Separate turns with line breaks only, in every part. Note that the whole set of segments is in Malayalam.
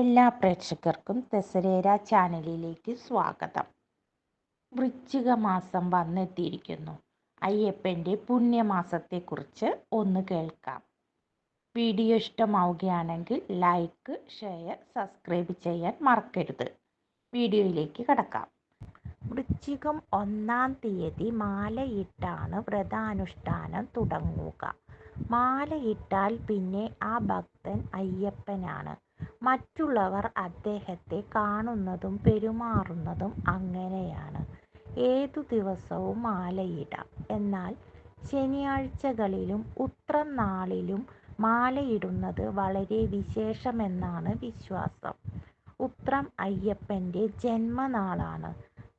എല്ലാ പ്രേക്ഷകർക്കും തെസരേര ചാനലിലേക്ക് സ്വാഗതം. വൃശ്ചിക മാസം വന്നെത്തിയിരിക്കുന്നു. അയ്യപ്പന്റെ പുണ്യമാസത്തെക്കുറിച്ച് ഒന്ന് കേൾക്കാം. വീഡിയോ ഇഷ്ടമാവുകയാണെങ്കിൽ ലൈക്ക് ഷെയർ സബ്സ്ക്രൈബ് ചെയ്യാൻ മറക്കരുത്. വീഡിയോയിലേക്ക് കടക്കാം. വൃശ്ചികം ഒന്നാം തീയതി മാലയിട്ടാണ് വ്രതാനുഷ്ഠാനം തുടങ്ങുക. മാലയിട്ടാൽ പിന്നെ ആ ഭക്തൻ അയ്യപ്പനാണ്. മറ്റുള്ളവർ അദ്ദേഹത്തെ കാണുന്നതും പെരുമാറുന്നതും അങ്ങനെയാണ്. ഏതു ദിവസവും മാലയിടാം. എന്നാൽ ശനിയാഴ്ചകളിലും ഉത്രം നാളിലും മാലയിടുന്നത് വളരെ വിശേഷമെന്നാണ് വിശ്വാസം. ഉത്രം അയ്യപ്പന്റെ ജന്മനാളാണ്.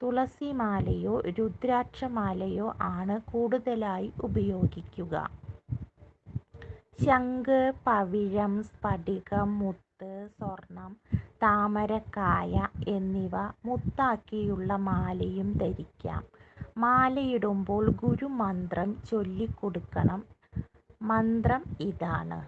തുളസി തുളസിമാലയോ രുദ്രാക്ഷമാലയോ ആണ് കൂടുതലായി ഉപയോഗിക്കുക. ശംഖ് പവിഴം സ്ഫടികം മുത്ത് സ്വർണം താമരക്കായ എന്നിവ മുത്താക്കിയുള്ള മാലയും ധരിക്കാം. മാലയിടുമ്പോൾ ഗുരുമന്ത്രം ചൊല്ലിക്കൊടുക്കണം. മന്ത്രം ഇതാണ്.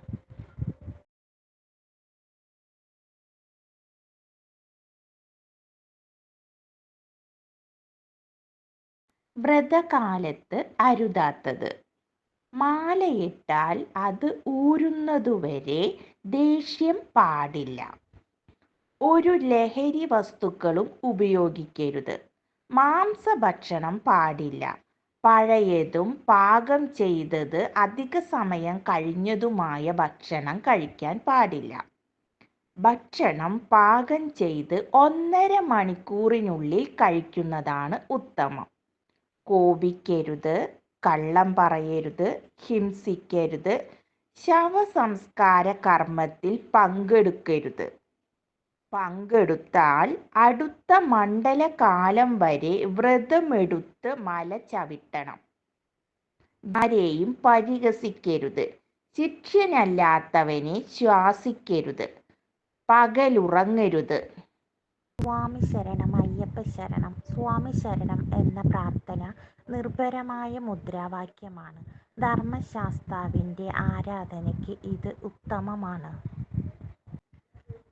വ്രതകാലത്ത് അരുതാത്തത്. മാലയിട്ടാൽ അത് ഊരുന്നതുവരെ ദേഷ്യം പാടില്ല. ഒരു ലഹരി വസ്തുക്കളും ഉപയോഗിക്കരുത്. മാംസഭക്ഷണം പാടില്ല. പഴയതും പാകം ചെയ്തത് അധിക സമയം കഴിഞ്ഞതുമായ ഭക്ഷണം കഴിക്കാൻ പാടില്ല. ഭക്ഷണം പാകം ചെയ്ത് ഒന്നര മണിക്കൂറിനുള്ളിൽ കഴിക്കുന്നതാണ് ഉത്തമം. കോപിക്കരുത് കള്ളം പറയരുത് ഹിംസിക്കരുത് ശവസംസ്കാര കർമ്മത്തിൽ പങ്കെടുക്കരുത്. പങ്കെടുത്താൽ അടുത്ത മണ്ഡലകാലം വരെ വ്രതമെടുത്ത് മല ചവിട്ടണം. ആരെയും പരിഹസിക്കരുത്. ശിക്ഷ്യനല്ലാത്തവനെ ശ്വാസിക്കരുത്. പകലുറങ്ങരുത്.
സ്വാമി ശരണം അയ്യപ്പ ശരണം സ്വാമി ശരണം എന്ന പ്രാർത്ഥന നിർഭരമായ മുദ്രാവാക്യമാണ്. ധർമ്മശാസ്താവിന്റെ ആരാധനയ്ക്ക് ഇത് ഉത്തമമാണ്.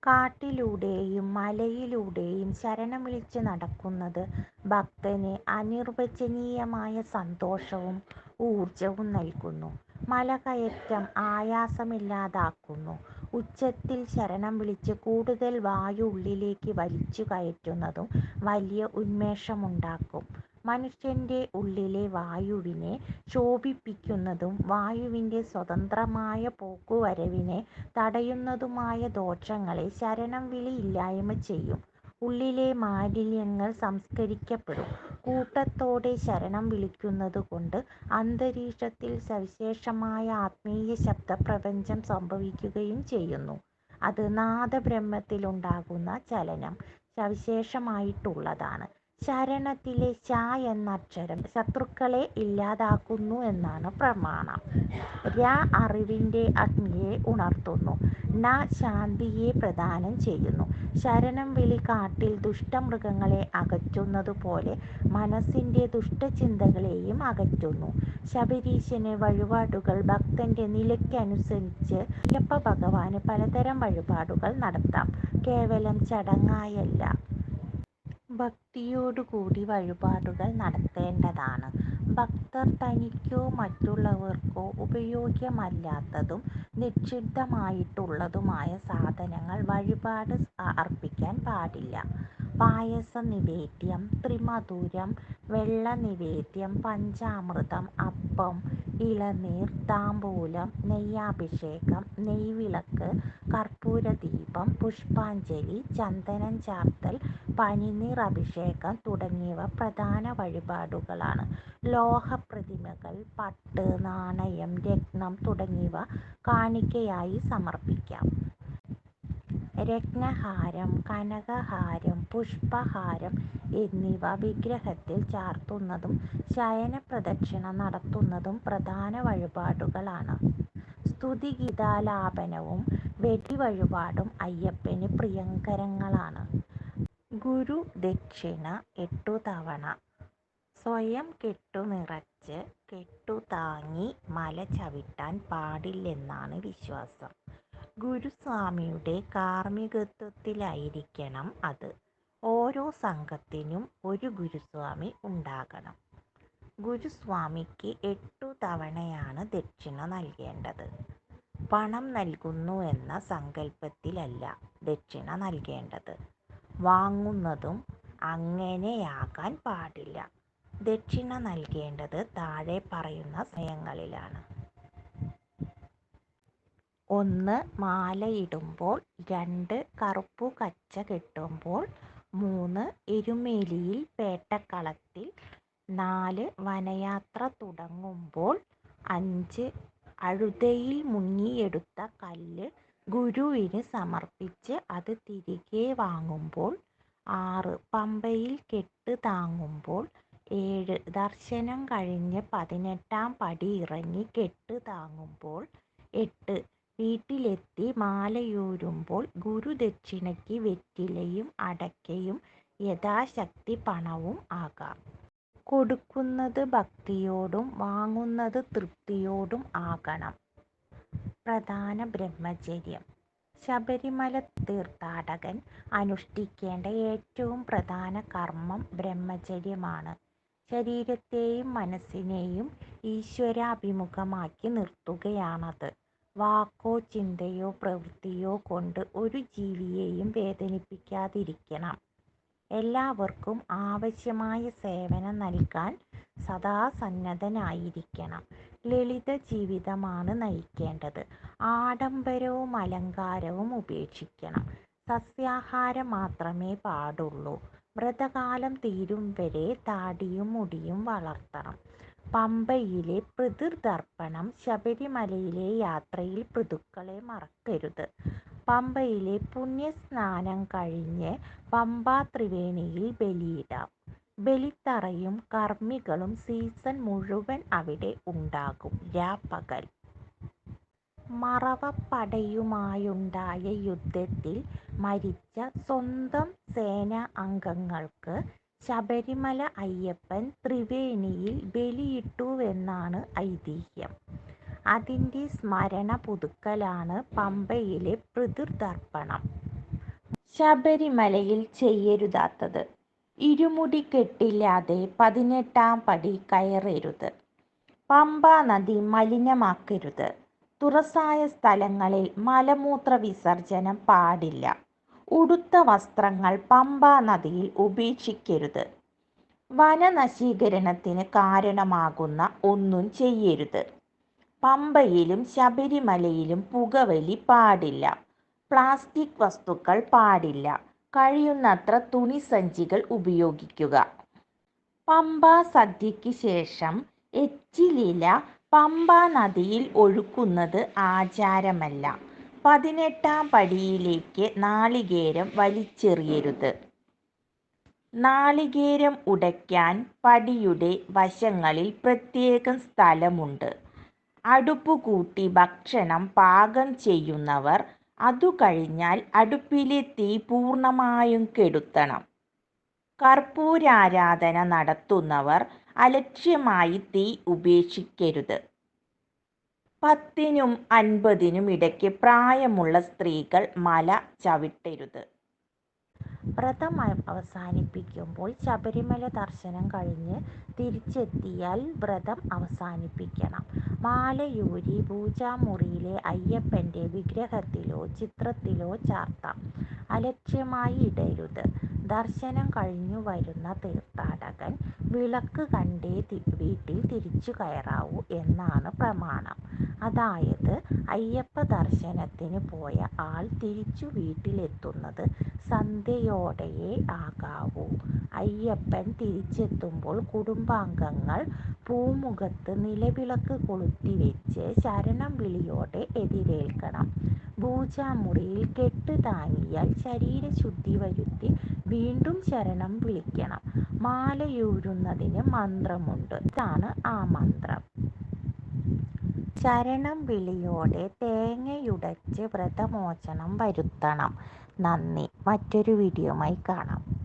കാട്ടിലൂടെയും മലയിലൂടെയും ശരണം വിളിച്ച് നടക്കുന്നത് ഭക്തന് അനിർവചനീയമായ സന്തോഷവും ഊർജവും നൽകുന്നു. മലകയറ്റം ആയാസമില്ലാതാക്കുന്നു. ഉച്ചത്തിൽ ശരണം വിളിച്ച് കൂടുതൽ വായു ഉള്ളിലേക്ക് വലിച്ചു കയറ്റുന്നതും വലിയ ഉന്മേഷമുണ്ടാക്കും. മനുഷ്യന്റെ ഉള്ളിലെ വായുവിനെ ശോഭിപ്പിക്കുന്നതും വായുവിന്റെ സ്വതന്ത്രമായ പോക്കുവരവിനെ തടയുന്നതുമായ ദോഷങ്ങളെ ശരണം വിളി ഇല്ലായ്മ ചെയ്യും. ഉള്ളിലെ മാലിന്യങ്ങൾ സംസ്കരിക്കപ്പെടും. കൂട്ടത്തോടെ ശരണം വിളിക്കുന്നത് കൊണ്ട് അന്തരീക്ഷത്തിൽ സവിശേഷമായ ആത്മീയ ശബ്ദപ്രപഞ്ചം സംഭവിക്കുകയും ചെയ്യുന്നു. അത് നാദബ്രഹ്മത്തിലുണ്ടാകുന്ന ചലനം സവിശേഷമായിട്ടുള്ളതാണ്. ശരണത്തിലെ ച എന്ന അക്ഷരം ശത്രുക്കളെ ഇല്ലാതാക്കുന്നു എന്നാണ് പ്രമാണം. ര അറിവിന്റെ അഗ്നിയെ ഉണർത്തുന്നു. ന ശാന്തിയെ പ്രദാനം ചെയ്യുന്നു. ശരണം വിളി കാട്ടിൽ ദുഷ്ടമൃഗങ്ങളെ അകറ്റുന്നതുപോലെ മനസ്സിന്റെ ദുഷ്ടചിന്തകളെയും അകറ്റുന്നു. ശബരീശന് വഴിപാടുകൾ ഭക്തന്റെ നിലയ്ക്കനുസരിച്ച് അയ്യപ്പ ഭഗവാന് പലതരം വഴിപാടുകൾ നടത്താം. കേവലം ചടങ്ങായല്ല. ഭക്തിയോടുകൂടി വഴിപാടുകൾ നടത്തേണ്ടതാണ്. ഭക്തർ തനിക്കോ മറ്റുള്ളവർക്കോ ഉപയോഗ്യമല്ലാത്തതും നിക്ഷിപ്തമായിട്ടുള്ളതുമായ സാധനങ്ങൾ വഴിപാട് അർപ്പിക്കാൻ പാടില്ല. പായസ നിവേദ്യം ത്രിമധുരം വെള്ള നിവേദ്യം പഞ്ചാമൃതം അപ്പം ഇളനീർ താമ്പൂലം നെയ്യാഭിഷേകം നെയ്വിളക്ക് കർപ്പൂരദീപം പുഷ്പാഞ്ജലി ചന്ദനം ചാർത്തൽ പനിനീർ അഭിഷേകം തുടങ്ങിയവ പ്രധാന വഴിപാടുകളാണ്. ലോഹപ്രതിമകൾ പട്ട് നാണയം രത്നം തുടങ്ങിയവ കാണിക്കയായി സമർപ്പിക്കാം. രത്നഹാരം കനകഹാരം പുഷ്പഹാരം എന്നിവ വിഗ്രഹത്തിൽ ചാർത്തുന്നതും ശയന പ്രദക്ഷിണ നടത്തുന്നതും പ്രധാന വഴിപാടുകളാണ്. സ്തുതിഗീതാലാപനവും വെടിവഴിപാടും അയ്യപ്പന് പ്രിയങ്കരങ്ങളാണ്. ഗുരു ദക്ഷിണ എട്ടു തവണ. സ്വയം കെട്ടു നിറച്ച് കെട്ടു താങ്ങി മല ചവിട്ടാൻ പാടില്ലെന്നാണ് വിശ്വാസം. ഗുരുസ്വാമിയുടെ കാർമ്മികത്വത്തിലായിരിക്കണം അത്. ഓരോ സംഘത്തിനും ഒരു ഗുരുസ്വാമി ഉണ്ടാകണം. ഗുരുസ്വാമിക്ക് എട്ടു തവണയാണ് ദക്ഷിണ നൽകേണ്ടത്. പണം നൽകുന്നു എന്ന സങ്കല്പത്തിലല്ല ദക്ഷിണ നൽകേണ്ടത്. വാങ്ങുന്നതും അങ്ങനെയാകാൻ പാടില്ല. ദക്ഷിണ നൽകേണ്ടത് താഴെ പറയുന്ന സമയങ്ങളിലാണ്. ഒന്ന് മാലയിടുമ്പോൾ രണ്ട് കറുപ്പു കച്ച കെട്ടുമ്പോൾ മൂന്ന് എരുമേലിയിൽ പേട്ടക്കളത്തിൽ നാല് വനയാത്ര തുടങ്ങുമ്പോൾ അഞ്ച് അഴുതയിൽ മുങ്ങിയെടുത്ത കല്ല് ഗുരുവിന് സമർപ്പിച്ച് അത് തിരികെ വാങ്ങുമ്പോൾ ആറ് പമ്പയിൽ കെട്ട് താങ്ങുമ്പോൾ ഏഴ് ദർശനം കഴിഞ്ഞ് പതിനെട്ടാം പടി ഇറങ്ങി കെട്ട് താങ്ങുമ്പോൾ എട്ട് വീട്ടിലെത്തി മാലയൂരുമ്പോൾ ഗുരുദക്ഷിണയ്ക്ക് വെറ്റിലയും അടയ്ക്കയും യഥാശക്തി പണവും ആകാം. കൊടുക്കുന്നത് ഭക്തിയോടും വാങ്ങുന്നത് തൃപ്തിയോടും ആകണം. പ്രധാന ബ്രഹ്മചര്യം. ശബരിമല തീർത്ഥാടകൻ അനുഷ്ഠിക്കേണ്ട ഏറ്റവും പ്രധാന കർമ്മം ബ്രഹ്മചര്യമാണ്. ശരീരത്തെയും മനസ്സിനെയും ഈശ്വരാഭിമുഖമാക്കി നിർത്തുകയാണത്. വാക്കോ ചിന്തയോ പ്രവൃത്തിയോ കൊണ്ട് ഒരു ജീവിയെയും വേദനിപ്പിക്കാതിരിക്കണം. എല്ലാവർക്കും ആവശ്യമായ സേവനം നൽകാൻ സദാ സന്നദ്ധനായിരിക്കണം. ലളിത ജീവിതമാണ് നയിക്കേണ്ടത്. ആഡംബരവും അലങ്കാരവും ഉപേക്ഷിക്കണം. സസ്യാഹാരം മാത്രമേ പാടുള്ളൂ. വ്രതകാലം തീരും വരെ താടിയും മുടിയും വളർത്തണം. പമ്പയിലെ പിതൃതർപ്പണം ശബരിമലയിലെ യാത്രയിൽ പിതൃക്കളെ മറക്കരുത്. പമ്പയിലെ പുണ്യസ്നാനം കഴിഞ്ഞ് പമ്പാ ത്രിവേണിയിൽ ബലിയിടാം. ബലിത്തറയും കർമ്മികളും സീസൺ മുഴുവൻ അവിടെ ഉണ്ടാകും. രാപ്പകൽ. മറവപ്പടയുമായുണ്ടായ യുദ്ധത്തിൽ മരിച്ച സ്വന്തം സേനാ അംഗങ്ങൾക്ക് ശബരിമല അയ്യപ്പൻ ത്രിവേണിയിൽ ബലിയിട്ടുവെന്നാണ് ഐതിഹ്യം. അതിന്റെ സ്മരണ പുതുക്കലാണ് പമ്പയിലെ പിതൃതർപ്പണം. ശബരിമലയിൽ ചെയ്യരുതാത്തത്. ഇരുമുടി കെട്ടില്ലാതെ പതിനെട്ടാം പടി കയറരുത്. പമ്പ നദി മലിനമാക്കരുത്. തുറസായ സ്ഥലങ്ങളിൽ മലമൂത്ര വിസർജനം പാടില്ല. ഉടുത്ത വസ്ത്രങ്ങൾ പമ്പാ നദിയിൽ ഉപേക്ഷിക്കരുത്. വനനശീകരണത്തിന് കാരണമാകുന്ന ഒന്നും ചെയ്യരുത്. പമ്പയിലും ശബരിമലയിലും പുകവലി പാടില്ല. പ്ലാസ്റ്റിക് വസ്തുക്കൾ പാടില്ല. കഴിയുന്നത്ര തുണി സഞ്ചികൾ ഉപയോഗിക്കുക. പമ്പാ സദ്യയ്ക്ക് ശേഷം എച്ചിലില പമ്പാ നദിയിൽ ഒഴുക്കുന്നത് ആചാരമല്ല. പതിനെട്ടാം പടിയിലേക്ക് നാളികേരം വലിച്ചെറിയരുത്. നാളികേരം ഉടയ്ക്കാൻ പടിയുടെ വശങ്ങളിൽ പ്രത്യേകം സ്ഥലമുണ്ട്. അടുപ്പുകൂട്ടി ഭക്ഷണം പാകം ചെയ്യുന്നവർ അതു കഴിഞ്ഞാൽ അടുപ്പിലെ തീ പൂർണമായും കെടുത്തണം. കർപ്പൂരാരാധന നടത്തുന്നവർ അലക്ഷ്യമായി തീ ഉപേക്ഷിക്കരുത്. പത്തിനും അൻപതിനും ഇടയ്ക്ക് പ്രായമുള്ള സ്ത്രീകൾ മല ചവിട്ടരുത്. വ്രതം അവസാനിപ്പിക്കുമ്പോൾ ശബരിമല ദർശനം കഴിഞ്ഞ് തിരിച്ചെത്തിയാൽ വ്രതം അവസാനിപ്പിക്കണം. മാലയൂരി പൂജാമുറിയിലെ അയ്യപ്പന്റെ വിഗ്രഹത്തിലോ ചിത്രത്തിലോ ചാർത്താം. അലക്ഷ്യമായി ഇടരുത്. ദർശനം കഴിഞ്ഞു വരുന്ന തീർത്ഥാടകൻ വിളക്ക് കണ്ടേ വീട്ടിൽ തിരിച്ചു കയറാവൂ എന്നാണ് പ്രമാണം. അതായത് അയ്യപ്പ ദർശനത്തിന് പോയ ആൾ തിരിച്ചു വീട്ടിലെത്തുന്നത് സന്ധ്യയോടെയേ ആകാവൂ. അയ്യപ്പൻ തിരിച്ചെത്തുമ്പോൾ കുടുംബാംഗങ്ങൾ പൂമുഖത്ത് നിലവിളക്ക് കൊളുത്തിവെച്ച് ശരണം വിളിയോടെ എതിരേൽക്കണം. പൂജാമുറിയിൽ കെട്ട് താങ്ങിയാൽ ശരീരശുദ്ധി വരുത്തി വീണ്ടും ശരണം വിളിക്കണം. മാലയൂരുന്നതിന് മന്ത്രമുണ്ട്. ഇതാണ് ആ മന്ത്രം. ശരണം വിളിയോടെ തേങ്ങയുടച്ച് വ്രതമോചനം വരുത്തണം. നന്ദി. മറ്റൊരു വീഡിയോയുമായി കാണാം.